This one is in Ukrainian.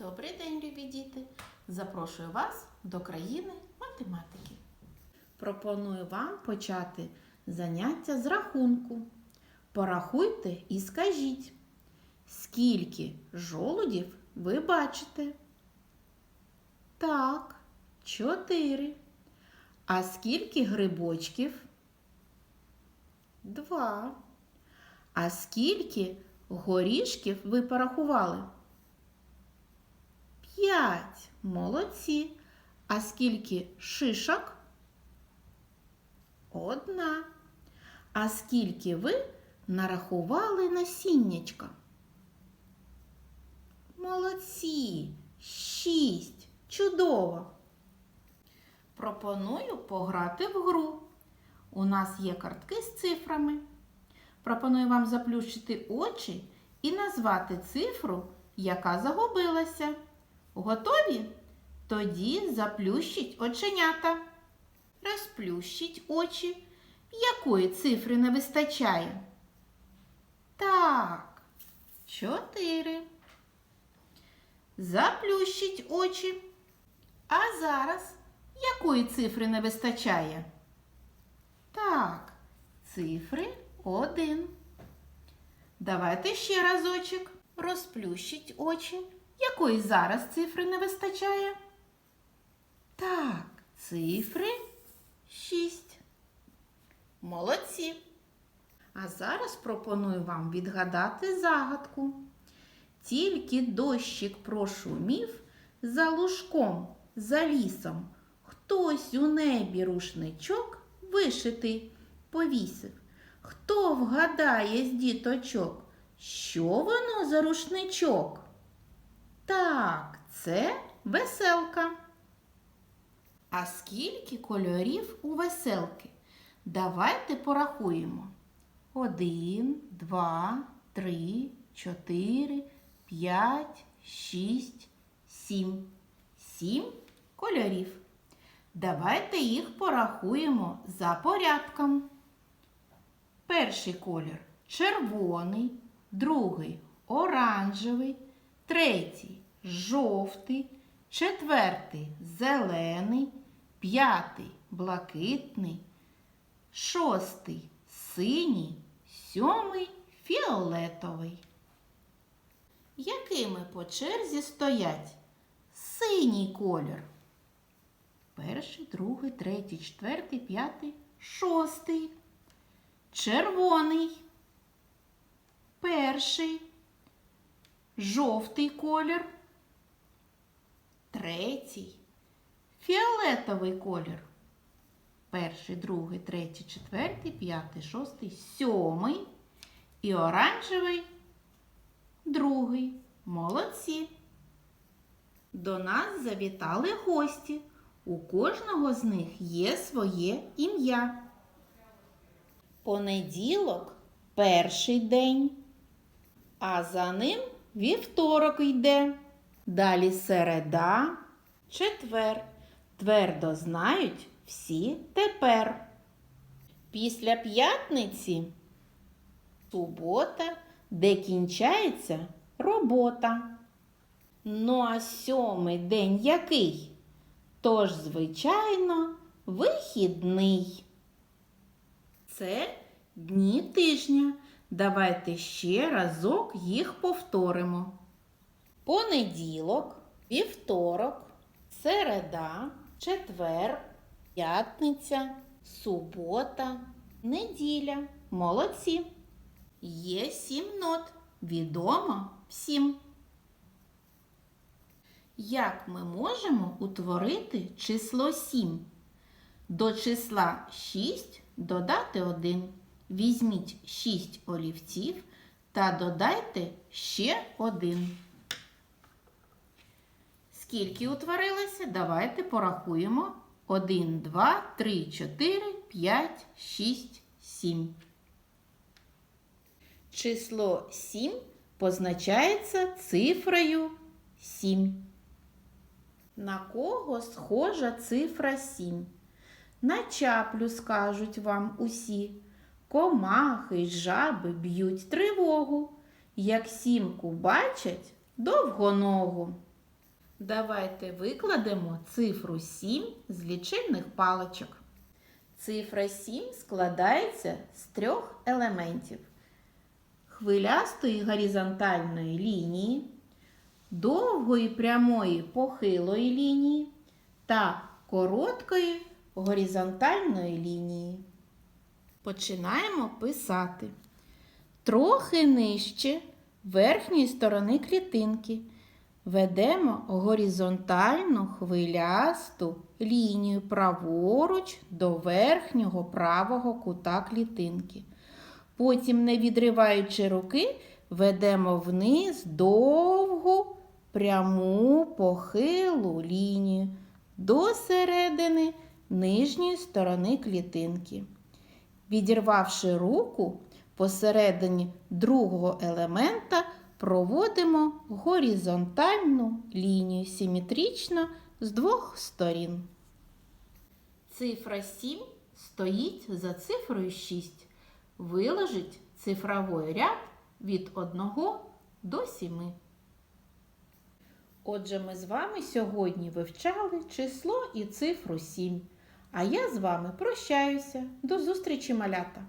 Добрий день, любі діти! Запрошую вас до країни математики. Пропоную вам почати заняття з рахунку. Порахуйте і скажіть, скільки жолудів ви бачите? Так, чотири. А скільки грибочків? Два. А скільки горішків ви порахували? П'ять. Молодці. А скільки шишок? Одна. А скільки ви нарахували насіннячка? Молодці. Шість. Чудово. Пропоную пограти в гру. У нас є картки з цифрами. Пропоную вам заплющити очі і назвати цифру, яка загубилася. Готові? Тоді заплющіть оченята. Розплющіть очі. Якої цифри не вистачає? Так, чотири. Заплющіть очі. А зараз якої цифри не вистачає? Так, цифри один. Давайте ще разочок. Розплющіть очі. Якої зараз цифри не вистачає? Так, цифри 6. Молодці. А зараз пропоную вам відгадати загадку. Тільки дощик прошумів за лужком, за лісом. Хтось у небі рушничок вишитий повісив. Хто вгадає з діточок, що воно за рушничок? Так, це веселка. А скільки кольорів у веселки? Давайте порахуємо. Один, два, три, чотири, п'ять, шість, сім. Сім кольорів. Давайте їх порахуємо за порядком. Перший колір червоний, другий оранжевий, третій жовтий, четвертий зелений, п'ятий блакитний, шостий синій, сьомий фіолетовий. Якими по черзі стоять? Синій колір. Перший, другий, третій, четвертий, п'ятий, шостий. Червоний. Перший. Жовтий колір. Третій. Фіолетовий колір. Перший, другий, третій, четвертий, п'ятий, шостий, сьомий. І оранжевий. Другий. Молодці. До нас завітали гості. У кожного з них є своє ім'я. Понеділок перший день, а за ним вівторок йде. Далі середа, четвер. Твердо знають всі тепер. Після п'ятниці субота, де кінчається робота. Ну а сьомий день який? Тож, звичайно, вихідний. Це дні тижня. Давайте ще разок їх повторимо. Понеділок, вівторок, середа, четвер, п'ятниця, субота, неділя. Молодці. Є сім нот. Відомо всім. Як ми можемо утворити число 7? До числа 6 додати 1. Візьміть 6 олівців та додайте ще один. Скільки утворилося? Давайте порахуємо. 1, 2, 3, 4, 5, 6, 7. Число 7 позначається цифрою 7. На кого схожа цифра 7? На чаплю скажуть вам усі. Комахи й жаби б'ють тривогу, як сімку бачать довгоногу. Давайте викладемо цифру 7 з лічильних паличок. Цифра 7 складається з трьох елементів: хвилястої горизонтальної лінії, довгої прямої похилої лінії та короткої горизонтальної лінії. Починаємо писати. Трохи нижче верхньої сторони клітинки ведемо горизонтальну хвилясту лінію праворуч до верхнього правого кута клітинки. Потім, не відриваючи руки, ведемо вниз довгу пряму похилу лінію до середини нижньої сторони клітинки. Відірвавши руку, посередині другого елемента проводимо горизонтальну лінію симетрично з двох сторін. Цифра 7 стоїть за цифрою 6. Виложить цифровий ряд від 1 до 7. Отже, ми з вами сьогодні вивчали число і цифру 7. А я з вами прощаюся. До зустрічі, малята!